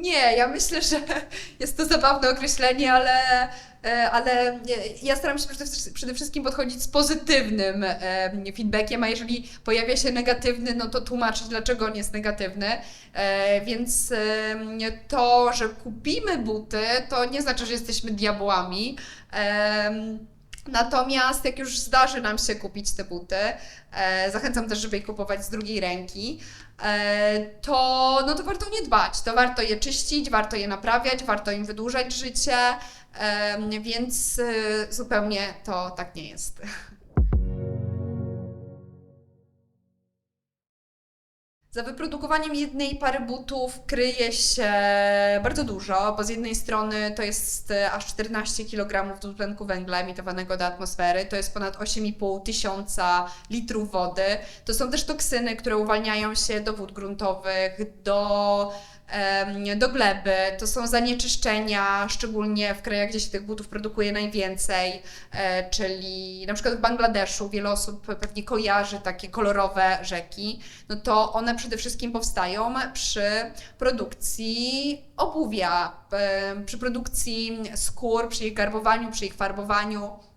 Nie, ja myślę, że jest to zabawne określenie, ale, e, ale ja staram się przede, wszystkim podchodzić z pozytywnym e, feedbackiem, a jeżeli pojawia się negatywny, no to tłumaczyć, dlaczego on jest negatywny. E, Więc to, że kupimy buty, to nie znaczy, że jesteśmy diabłami. Natomiast jak już zdarzy nam się kupić te buty, e, zachęcam też, żeby je kupować z drugiej ręki, e, to, no to warto nie dbać. To warto je czyścić, warto je naprawiać, warto im wydłużać życie, em, więc e, zupełnie to tak nie jest. Za wyprodukowaniem jednej pary butów kryje się bardzo dużo, bo z jednej strony to jest e, aż 14 kg dwutlenku węgla emitowanego do atmosfery, to jest ponad 8,5 tysiąca litrów wody. To są też toksyny, które uwalniają się do wód gruntowych, do, do gleby. To są zanieczyszczenia, szczególnie w krajach, gdzie się tych butów produkuje najwięcej, e, czyli na przykład w Bangladeszu wiele osób pewnie kojarzy takie kolorowe rzeki no to one przede wszystkim powstają przy produkcji obuwia, e, przy produkcji skór, przy ich garbowaniu, przy ich farbowaniu.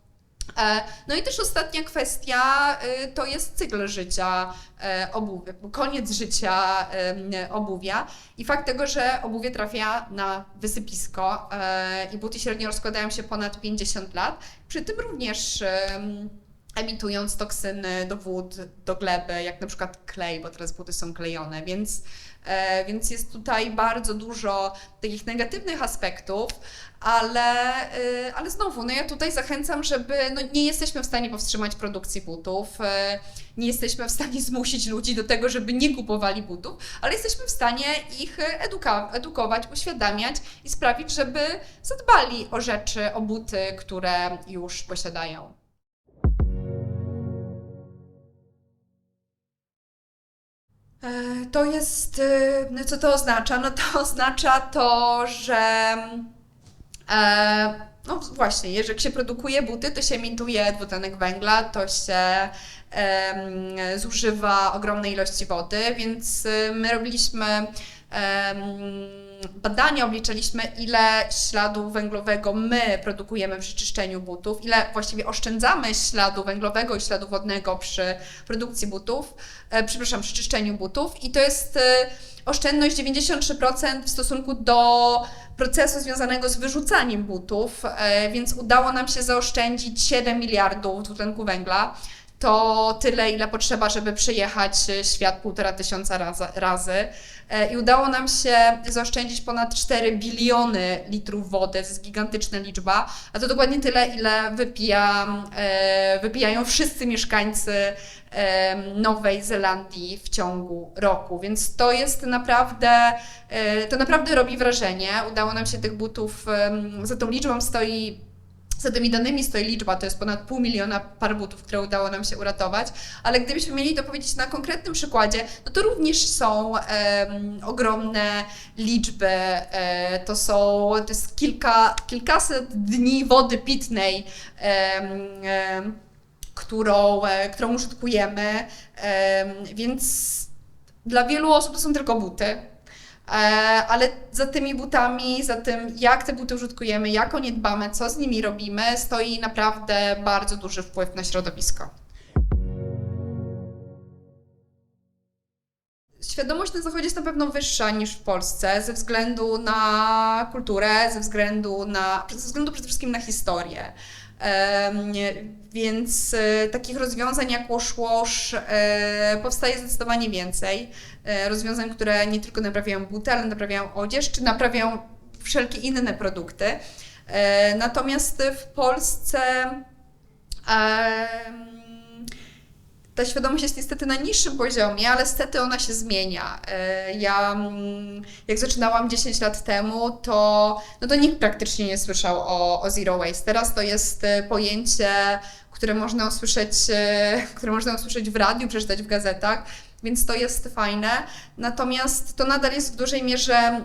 E, No i też ostatnia kwestia e, to jest cykl życia e, obuwia, koniec życia obuwia. I fakt tego, że obuwie trafia na wysypisko e, i buty średnio rozkładają się ponad 50 lat, przy tym również emitując toksyny do wód, do gleby, jak na przykład klej, bo teraz buty są klejone, więc, e, więc jest tutaj bardzo dużo takich negatywnych aspektów, ale, e, ale znowu, no ja tutaj zachęcam, żeby, no nie jesteśmy w stanie powstrzymać produkcji butów, e, nie jesteśmy w stanie zmusić ludzi do tego, żeby nie kupowali butów, ale jesteśmy w stanie ich eduka- edukować, uświadamiać i sprawić, żeby zadbali o rzeczy, o buty, które już posiadają. To jest, e, co to oznacza? No to oznacza to, że e, no właśnie, jeżeli się produkuje buty, to się emituje dwutlenek węgla, to się zużywa ogromnej ilości wody, więc e, my robiliśmy badania, obliczaliśmy ile śladu węglowego my produkujemy przy czyszczeniu butów, ile właściwie oszczędzamy śladu węglowego i śladu wodnego przy produkcji butów, e, przepraszam, przy czyszczeniu butów i to jest e, oszczędność 93% w stosunku do procesu związanego z wyrzucaniem butów, e, więc udało nam się zaoszczędzić 7 miliardów dwutlenku węgla. To tyle, ile potrzeba, żeby przejechać e, świat półtora tysiąca razy, razy. E, I udało nam się zaoszczędzić ponad 4 biliony litrów wody, to jest gigantyczna liczba, a to dokładnie tyle, ile wypija, e, wypijają wszyscy mieszkańcy em, Nowej Zelandii w ciągu roku, więc to jest naprawdę, e, to naprawdę robi wrażenie. Udało nam się tych butów, za tą liczbą stoi za tymi danymi stoi liczba, to jest ponad pół miliona par butów, które udało nam się uratować, ale gdybyśmy mieli to powiedzieć na konkretnym przykładzie, no to również są em, ogromne liczby, e, to są, to jest kilka, kilkaset dni wody pitnej, którą, e, którą użytkujemy, em, więc dla wielu osób to są tylko buty. E, Ale za tymi butami, za tym jak te buty użytkujemy, jak o nie dbamy, co z nimi robimy, stoi naprawdę bardzo duży wpływ na środowisko. Świadomość na Zachodzie jest na pewno wyższa niż w Polsce ze względu na kulturę, ze względu, na, ze względu przede wszystkim na historię. Więc e, takich rozwiązań jak wash wash e, powstaje zdecydowanie więcej. E, Rozwiązań, które nie tylko naprawiają buty, ale naprawiają odzież, czy naprawiają wszelkie inne produkty. Natomiast w Polsce ta świadomość jest niestety na niższym poziomie, ale niestety ona się zmienia. E, Ja mm, jak zaczynałam 10 lat temu, to, no to nikt praktycznie nie słyszał o, o zero waste. Teraz to jest e, pojęcie, które można usłyszeć, e, które można usłyszeć w radiu, przeczytać w gazetach. Więc to jest fajne. Natomiast to nadal jest w dużej mierze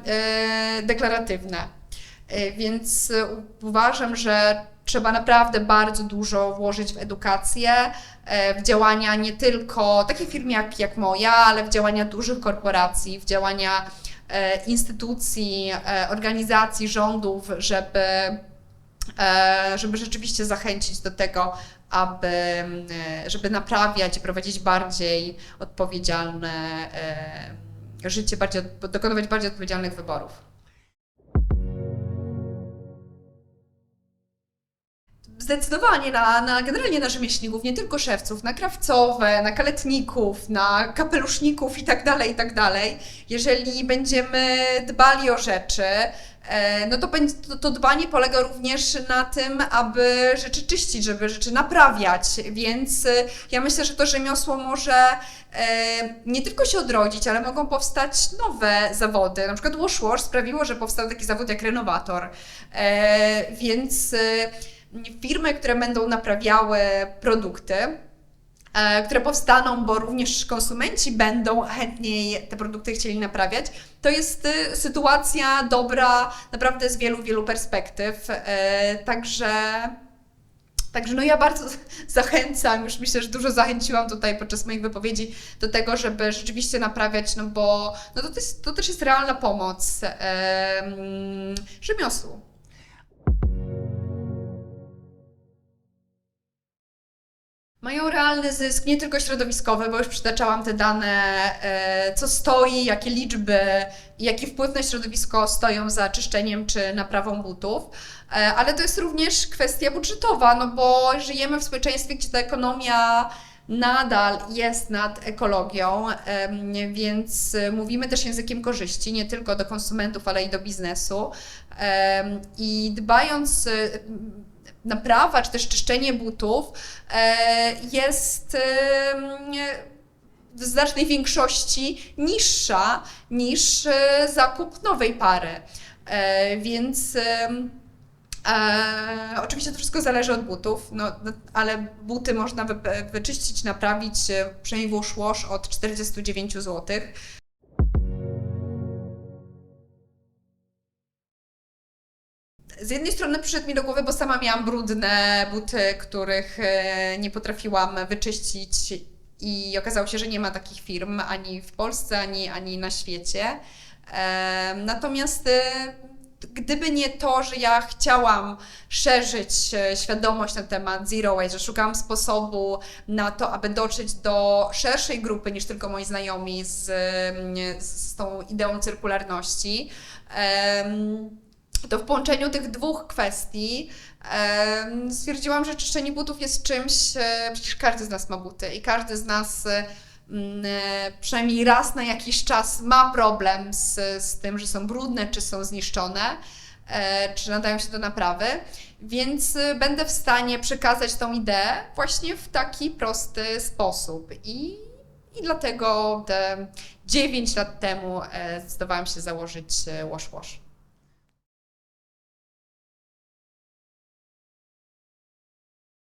deklaratywne. Więc uważam, że trzeba naprawdę bardzo dużo włożyć w edukację, w działania nie tylko takich firm jak, jak moja, ale w działania dużych korporacji, w działania e, instytucji, e, organizacji, rządów, żeby, e, żeby rzeczywiście zachęcić do tego, aby, e, żeby naprawiać i prowadzić bardziej odpowiedzialne e, życie, bardziej, dokonywać bardziej odpowiedzialnych wyborów. Zdecydowanie na, na generalnie na rzemieślników, nie tylko szewców, na krawcowe, na kaletników, na kapeluszników i tak dalej, i tak dalej. Jeżeli będziemy dbali o rzeczy, e, no to, to, to dbanie polega również na tym, aby rzeczy czyścić, żeby rzeczy naprawiać. Więc e, ja myślę, że to rzemiosło może e, nie tylko się odrodzić, ale mogą powstać nowe zawody. Na przykład Wash Wash sprawiło, że powstał taki zawód jak renowator. Więc firmy, które będą naprawiały produkty, e, które powstaną, bo również konsumenci będą chętniej te produkty chcieli naprawiać. To jest y, sytuacja dobra naprawdę z wielu, wielu perspektyw. E, Także. Także no ja bardzo zachęcam, już myślę, że dużo zachęciłam tutaj podczas moich wypowiedzi do tego, żeby rzeczywiście naprawiać, no bo no to, też, to też jest realna pomoc em, rzemiosłu. Mają realny zysk, nie tylko środowiskowy, bo już przytaczałam te dane, e, co stoi, jakie liczby i jaki wpływ na środowisko stoją za czyszczeniem czy naprawą butów, E, ale to jest również kwestia budżetowa, no bo żyjemy w społeczeństwie, gdzie ta ekonomia nadal jest nad ekologią, więc mówimy też językiem korzyści, nie tylko do konsumentów, ale i do biznesu. I dbając, naprawa czy też czyszczenie butów e, jest em, w znacznej większości niższa niż e, zakup nowej pary. E, Więc e, oczywiście to wszystko zależy od butów, no, no, ale buty można wy, wyczyścić, naprawić, e, przynajmniej wash od 49 zł. Z jednej strony przyszedł mi do głowy, bo sama miałam brudne buty, których e, nie potrafiłam wyczyścić i okazało się, że nie ma takich firm ani w Polsce, ani, ani na świecie. E, Natomiast e, gdyby nie to, że ja chciałam szerzyć świadomość na temat zero waste, że szukałam sposobu na to, aby dotrzeć do szerszej grupy niż tylko moi znajomi z, z, tą ideą cyrkularności, to w połączeniu tych dwóch kwestii stwierdziłam, że czyszczenie butów jest czymś, e, przecież każdy z nas ma buty i każdy z nas e, e, przynajmniej raz na jakiś czas ma problem z, z tym, że są brudne czy są zniszczone, e, czy nadają się do naprawy, więc będę w stanie przekazać tą ideę właśnie w taki prosty sposób i, i dlatego te 9 lat temu zdecydowałam się założyć Wash Wash.